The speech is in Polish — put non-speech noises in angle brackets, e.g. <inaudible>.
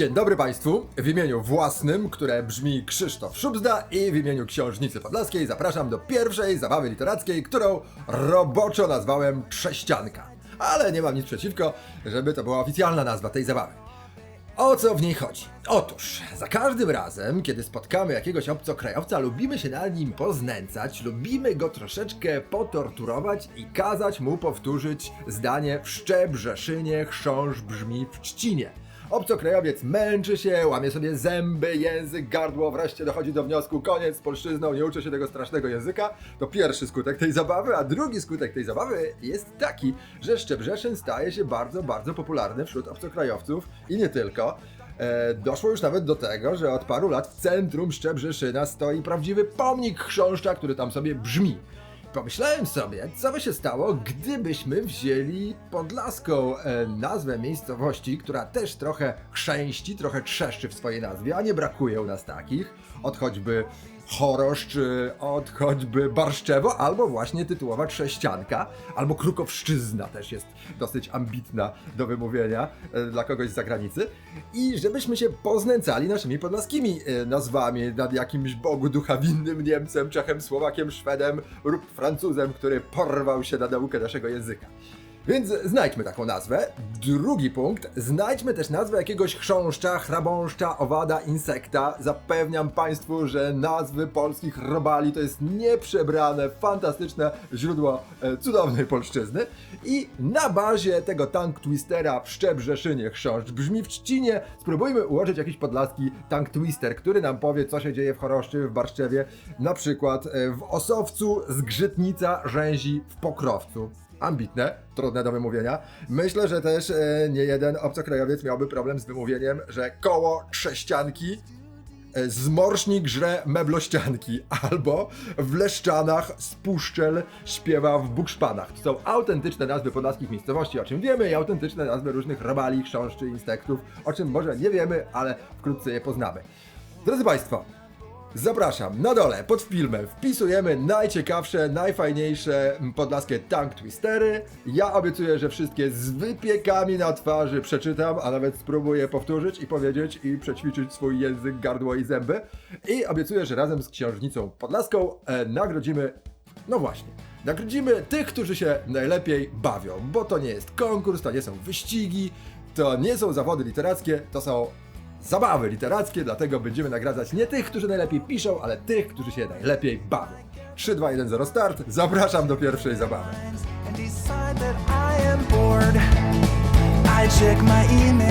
Dzień dobry Państwu. W imieniu własnym, które brzmi Krzysztof Szubzda i w imieniu Książnicy Podlaskiej zapraszam do pierwszej zabawy literackiej, którą roboczo nazwałem Trześcianka. Ale nie mam nic przeciwko, żeby to była oficjalna nazwa tej zabawy. O co w niej chodzi? Otóż, za każdym razem, kiedy spotkamy jakiegoś obcokrajowca, lubimy się nad nim poznęcać, lubimy go troszeczkę potorturować i kazać mu powtórzyć zdanie w Szczebrzeszynie chrząszcz brzmi w Trzcinie. Obcokrajowiec męczy się, łamie sobie zęby, język, gardło, wreszcie dochodzi do wniosku, koniec z polszczyzną, nie uczy się tego strasznego języka. To pierwszy skutek tej zabawy, a drugi skutek tej zabawy jest taki, że Szczebrzeszyn staje się bardzo, bardzo popularny wśród obcokrajowców i nie tylko. E, doszło już nawet do tego, że od paru lat w centrum Szczebrzeszyna stoi prawdziwy pomnik chrząszcza, który tam sobie brzmi. Pomyślałem sobie, co by się stało, gdybyśmy wzięli podlaską e, nazwę miejscowości, która też trochę chrzęści, trochę trzeszczy w swojej nazwie, a nie brakuje u nas takich, od choćby Chorosz, czy od choćby Barszczewo, albo właśnie tytułowa Trześcianka, albo Krukowszczyzna też jest dosyć ambitna do wymówienia e, dla kogoś z zagranicy. I żebyśmy się poznęcali naszymi podlaskimi e, nazwami nad jakimś Bogu ducha winnym Niemcem, Czechem, Słowakiem, Szwedem lub Francuzem, który porwał się na naukę naszego języka. Więc znajdźmy taką nazwę. Drugi punkt. Znajdźmy też nazwę jakiegoś chrząszcza, chrabąszcza, owada, insekta. Zapewniam Państwu, że nazwy polskich robali to jest nieprzebrane, fantastyczne źródło e, cudownej polszczyzny. I na bazie tego tank twistera w Szczebrzeszynie chrząszcz brzmi w Trzcinie, spróbujmy ułożyć jakiś podlaski tank twister, który nam powie, co się dzieje w Choroszczy, w Barszczewie, na przykład e, w Osowcu, Zgrzytnica, Rzęzi, w Pokrowcu ambitne, trudne do wymówienia. Myślę, że też e, nie jeden obcokrajowiec miałby problem z wymówieniem, że koło trześcianki e, zmorsznik żre meblościanki <laughs> albo w Leszczanach spuszczel śpiewa w bukszpanach. To są autentyczne nazwy podlaskich miejscowości, o czym wiemy i autentyczne nazwy różnych robali, chrząszczy, insektów, o czym może nie wiemy, ale wkrótce je poznamy. Drodzy Państwo, Zapraszam, na dole, pod filmem wpisujemy najciekawsze, najfajniejsze podlaskie tank twistery. Ja obiecuję, że wszystkie z wypiekami na twarzy przeczytam, a nawet spróbuję powtórzyć i powiedzieć i przećwiczyć swój język, gardło i zęby. I obiecuję, że razem z księżniczą podlaską e, nagrodzimy, no właśnie, nagrodzimy tych, którzy się najlepiej bawią, bo to nie jest konkurs, to nie są wyścigi, to nie są zawody literackie, to są zabawy literackie, dlatego będziemy nagradzać nie tych, którzy najlepiej piszą, ale tych, którzy się najlepiej bawią. 3, 2, 1, 0, start. Zapraszam do pierwszej zabawy. I